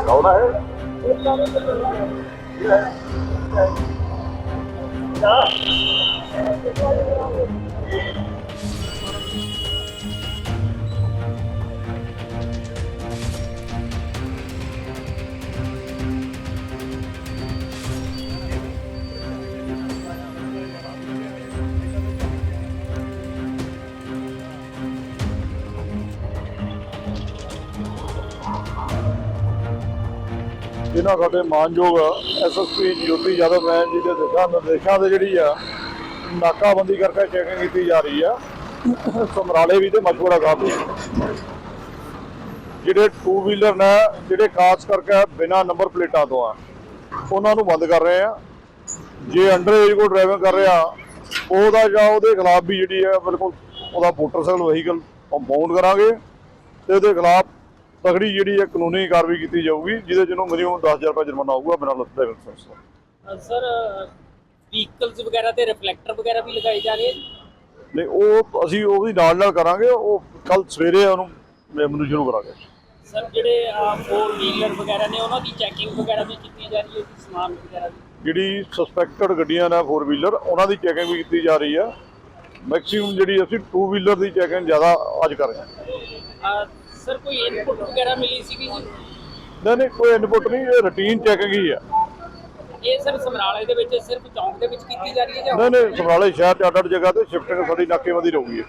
ਕੌਣ ਹੈ। ਜਿਨ੍ਹਾਂ ਸਾਡੇ ਮਾਨਯੋਗ ਐਸਐਸਪੀ ਜੋਤੀ ਯਾਦਵ ਹੈ ਜੀ ਦੇ ਦਿਸ਼ਾ ਨਿਰਦੇਸ਼ਾਂ ਦੇ ਜਿਹੜੀ ਆ ਨਾਕਾਬੰਦੀ ਕਰਕੇ ਚੈਕਿੰਗ ਕੀਤੀ ਜਾ ਰਹੀ ਆ। ਸਮਰਾਲੇ ਵੀ ਤੇ ਮਸ਼ਹੂਰਾ ਕਾਫੀ ਜਿਹੜੇ ਟੂ ਵੀਲਰ ਨੇ, ਜਿਹੜੇ ਖਾਸ ਕਰਕੇ ਬਿਨਾ ਨੰਬਰ ਪਲੇਟਾਂ ਤੋਂ ਆ, ਉਹਨਾਂ ਨੂੰ ਬੰਦ ਕਰ ਰਹੇ ਆ। ਜੇ ਅੰਡਰ ਏਜ ਕੋ ਡਰਾਈਵਿੰਗ ਕਰ ਰਿਹਾ, ਉਹਦਾ ਜਾਂ ਉਹਦੇ ਖਿਲਾਫ ਵੀ ਜਿਹੜੀ ਹੈ ਬਿਲਕੁਲ ਉਹਦਾ ਮੋਟਰਸਾਈਕਲ ਵਹੀਕਲ ਕੰਪਾਊਂਡ ਕਰਾਂਗੇ ਤੇ ਉਹਦੇ ਖਿਲਾਫ ਤਗੜੀ ਜਿਹੜੀ ਹੈ ਕਾਨੂੰਨੀ ਕਾਰਵਾਈ ਕੀਤੀ ਜਾਊਗੀ ਜਿਹਦੇ ਜਿਹਨੂੰ ਮਿਨੀਮਮ 10000 ਰੁਪਏ ਜੁਰਮਾਨਾ ਹੋਊਗਾ ਬਿਨਾਂ ਡਰਾਈਵਿੰਗ ਲਾਇਸੈਂਸ ਤੋਂ ਸਰ ਵਹੀਕਲਸ ਵਗੈਰਾ ਤੇ ਰਿਫਲੈਕਟਰ ਵਗੈਰਾ ਵੀ ਲਗਾਏ ਜਾ ਰਹੇ ਆ ਨਹੀਂ ਉਹ ਅਸੀਂ ਉਹਦੀ ਨਾਲ ਨਾਲ ਕਰਾਂਗੇ ਉਹ ਕੱਲ ਸਵੇਰੇ ਉਹਨੂੰ ਮੈਨੂੰ ਸ਼ੁਰੂ ਕਰਾਂਗੇ। ਸਰ ਜਿਹੜੇ ਆ ਫੋਰ ਵੀਲਰ ਵਗੈਰਾ ਨੇ ਉਹਨਾਂ ਦੀ ਚੈਕਿੰਗ ਵਗੈਰਾ ਵੀ ਕੀਤੀ ਜਾ ਰਹੀ ਹੈ ਜੀ ਸਮਾਨ ਵਗੈਰਾ ਦੀ ਜਿਹੜੀ ਸਸਪੈਕਟਡ ਗੱਡੀਆਂ ਨੇ 4 ਵੀਲਰ ਉਹਨਾਂ ਦੀ ਚੈਕਿੰਗ ਵੀ ਕੀਤੀ ਜਾ ਰਹੀ ਆ ਮੈਕਸਿਮਮ ਜਿਹੜੀ ਅਸੀਂ 2 ਵੀਲਰ ਦੀ ਚੈਕਿੰਗ ਜ਼ਿਆਦਾ ਅੱਜ ਕਰ ਰਹੇ ਹਾਂ। ਸਰ ਕੋਈ ਇਨਪੁਟ ਵਗੈਰਾ ਮਿਲੀ ਸੀਗੀ ਜੀ? ਨਹੀਂ ਨਹੀਂ ਕੋਈ ਇਨਪੁਟ ਨਹੀਂ ਇਹ ਰੂਟੀਨ ਚੈਕਿੰਗ ਹੀ ਆ। ਇਹ ਸਰ ਸਮਰਾਲੇ ਦੇ ਵਿੱਚ ਸਿਰਫ ਚੌਂਕ ਦੇ ਵਿੱਚ ਕੀਤੀ ਜਾ ਰਹੀ ਹੈ ਜਾਂ ਨਹੀਂ ਨਹੀਂ ਸਮਰਾਲੇ ਸ਼ਹਿਰ ਚ ਅੱਡ ਅੱਡ ਜਗ੍ਹਾ ਤੇ ਸ਼ਿਫਟਿੰਗ ਸਾਡੀ ਨਾਕੇਬੰਦੀ ਰਹੂਗੀ।